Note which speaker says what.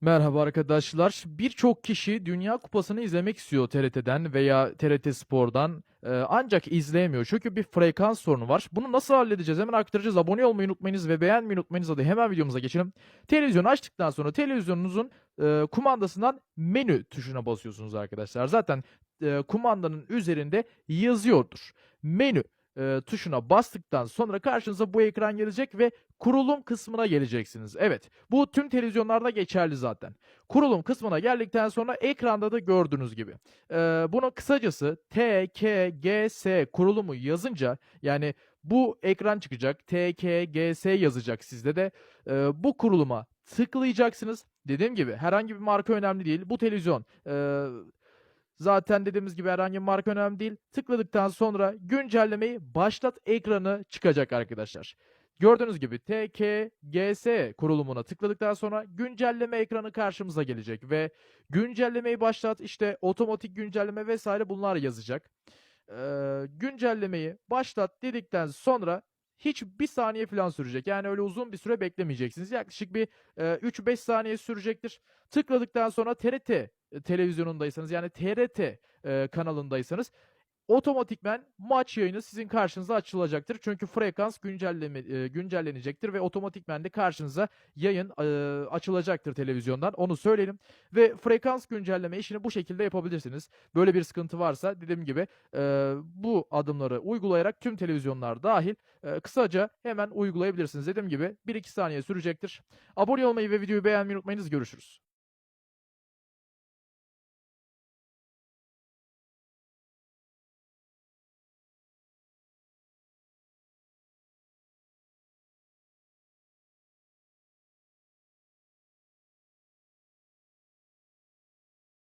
Speaker 1: Merhaba arkadaşlar. Birçok kişi Dünya Kupası'nı izlemek istiyor TRT'den veya TRT Spor'dan Ee, ancak izleyemiyor. Çünkü bir frekans sorunu var. Bunu nasıl halledeceğiz? Hemen aktaracağız. Abone olmayı unutmayınız ve beğenmeyi unutmayınız. Hadi hemen videomuza geçelim. Televizyonu açtıktan sonra televizyonunuzun e, kumandasından menü tuşuna basıyorsunuz arkadaşlar. Zaten e, kumandanın üzerinde yazıyordur. Menü e, tuşuna bastıktan sonra karşınıza bu ekran gelecek ve kurulum kısmına geleceksiniz. Evet, bu tüm televizyonlarda geçerli zaten. Kurulum kısmına geldikten sonra ekranda da gördüğünüz gibi. Ee, bunu kısacası T, K, G, S kurulumu yazınca yani bu ekran çıkacak. T, K, G, S yazacak sizde de. Ee, bu kuruluma tıklayacaksınız. Dediğim gibi herhangi bir marka önemli değil. Bu televizyon e, zaten dediğimiz gibi herhangi bir marka önemli değil. Tıkladıktan sonra güncellemeyi başlat ekranı çıkacak arkadaşlar. Gördüğünüz gibi TKGS kurulumuna tıkladıktan sonra güncelleme ekranı karşımıza gelecek ve güncellemeyi başlat işte otomatik güncelleme vesaire bunlar yazacak. Ee, güncellemeyi başlat dedikten sonra hiç bir saniye falan sürecek. Yani öyle uzun bir süre beklemeyeceksiniz. Yaklaşık bir e, 3-5 saniye sürecektir. Tıkladıktan sonra TRT televizyonundaysanız yani TRT e, kanalındaysanız otomatikmen maç yayını sizin karşınıza açılacaktır. Çünkü frekans güncelleme e, güncellenecektir ve otomatikmen de karşınıza yayın e, açılacaktır televizyondan. Onu söyleyelim. Ve frekans güncelleme işini bu şekilde yapabilirsiniz. Böyle bir sıkıntı varsa dediğim gibi e, bu adımları uygulayarak tüm televizyonlar dahil e, kısaca hemen uygulayabilirsiniz. Dediğim gibi 1-2 saniye sürecektir. Abone olmayı ve videoyu beğenmeyi unutmayınız. Görüşürüz.